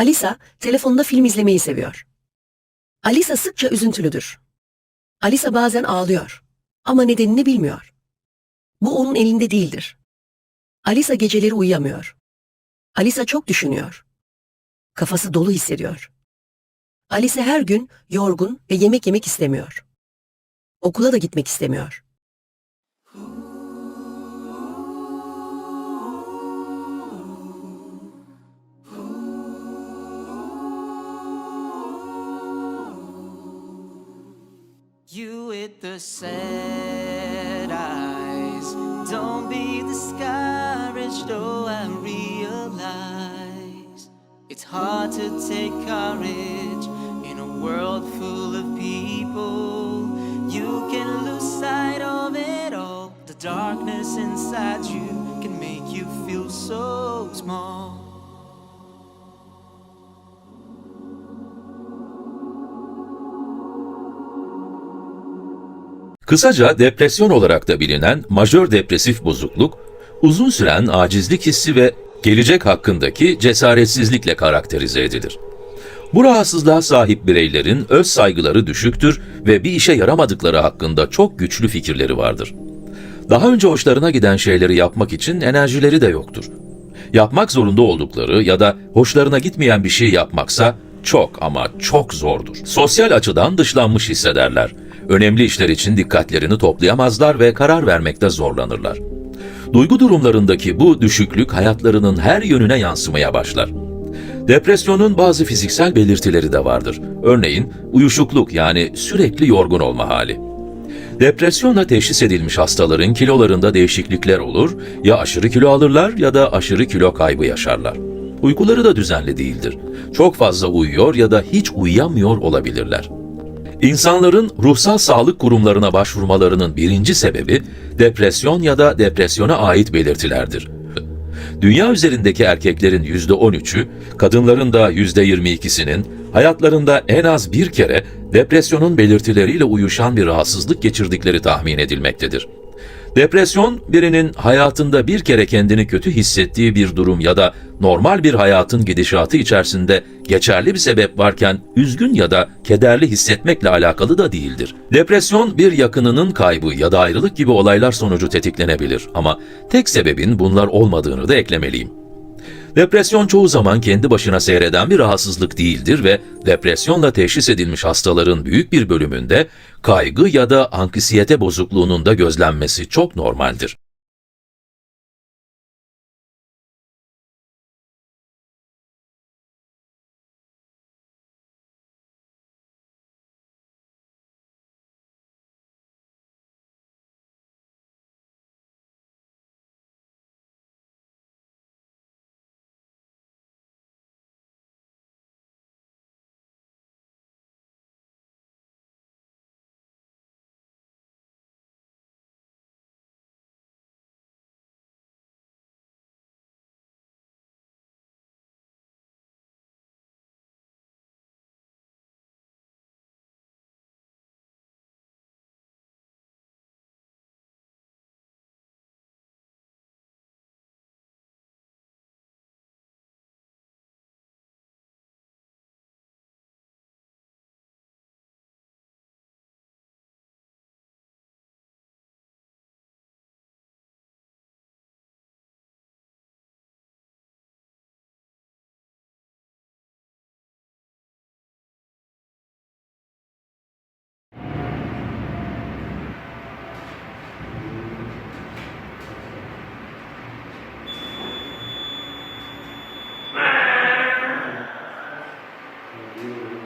Alisa telefonda film izlemeyi seviyor. Alisa sıkça üzüntülüdür. Alisa bazen ağlıyor ama nedenini bilmiyor. Bu onun elinde değildir. Alisa geceleri uyuyamıyor. Alisa çok düşünüyor. Kafası dolu hissediyor. Alisa her gün yorgun ve yemek yemek istemiyor. Okula da gitmek istemiyor. You with the sad eyes. Don't be discouraged, though I realize it's hard to take courage in a world full of people. You can lose sight of it all. The darkness inside you can make you feel so small. Kısaca depresyon olarak da bilinen majör depresif bozukluk, uzun süren acizlik hissi ve gelecek hakkındaki cesaretsizlikle karakterize edilir. Bu rahatsızlığa sahip bireylerin öz saygıları düşüktür ve bir işe yaramadıkları hakkında çok güçlü fikirleri vardır. Daha önce hoşlarına giden şeyleri yapmak için enerjileri de yoktur. Yapmak zorunda oldukları ya da hoşlarına gitmeyen bir şey yapmaksa çok ama çok zordur. Sosyal açıdan dışlanmış hissederler. Önemli işler için dikkatlerini toplayamazlar ve karar vermekte zorlanırlar. Duygu durumlarındaki bu düşüklük hayatlarının her yönüne yansımaya başlar. Depresyonun bazı fiziksel belirtileri de vardır. Örneğin uyuşukluk yani sürekli yorgun olma hali. Depresyonla teşhis edilmiş hastaların kilolarında değişiklikler olur, ya aşırı kilo alırlar ya da aşırı kilo kaybı yaşarlar. Uykuları da düzenli değildir. Çok fazla uyuyor ya da hiç uyuyamıyor olabilirler. İnsanların ruhsal sağlık kurumlarına başvurmalarının birinci sebebi depresyon ya da depresyona ait belirtilerdir. Dünya üzerindeki erkeklerin %13'ü, kadınların da %22'sinin hayatlarında en az bir kere depresyonun belirtileriyle uyuşan bir rahatsızlık geçirdikleri tahmin edilmektedir. Depresyon, birinin hayatında bir kere kendini kötü hissettiği bir durum ya da normal bir hayatın gidişatı içerisinde geçerli bir sebep varken üzgün ya da kederli hissetmekle alakalı da değildir. Depresyon, bir yakınının kaybı ya da ayrılık gibi olaylar sonucu tetiklenebilir ama tek sebebin bunlar olmadığını da eklemeliyim. Depresyon çoğu zaman kendi başına seyreden bir rahatsızlık değildir ve depresyonla teşhis edilmiş hastaların büyük bir bölümünde kaygı ya da anksiyete bozukluğunun da gözlenmesi çok normaldir. Amen.